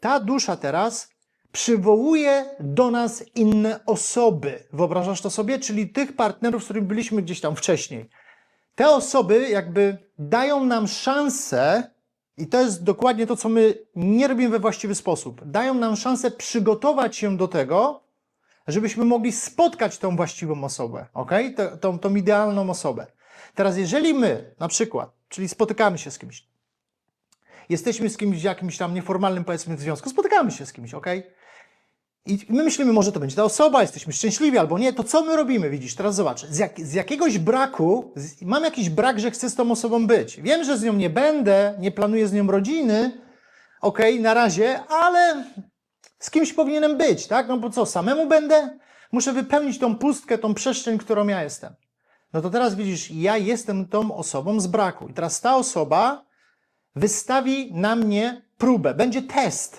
ta dusza teraz przywołuje do nas inne osoby. Wyobrażasz to sobie? Czyli tych partnerów, z którymi byliśmy gdzieś tam wcześniej. Te osoby jakby dają nam szansę, i to jest dokładnie to, co my nie robimy we właściwy sposób, dają nam szansę przygotować się do tego, żebyśmy mogli spotkać tą właściwą osobę, ok? Tą, tą, tą idealną osobę. Teraz, jeżeli my, na przykład, czyli spotykamy się z kimś, jesteśmy z kimś w jakimś tam nieformalnym, powiedzmy, związku, spotykamy się z kimś, ok? I my myślimy, może to będzie ta osoba, jesteśmy szczęśliwi albo nie, to co my robimy, widzisz? Teraz zobacz, z, jak, z jakiegoś braku, z, mam jakiś brak, że chcę z tą osobą być. Wiem, że z nią nie będę, nie planuję z nią rodziny, ok, na razie, ale z kimś powinienem być, tak? No bo co, samemu będę? Muszę wypełnić tą pustkę, tą przestrzeń, którą ja jestem. No to teraz widzisz, ja jestem tą osobą z braku. I teraz ta osoba wystawi na mnie próbę, będzie test.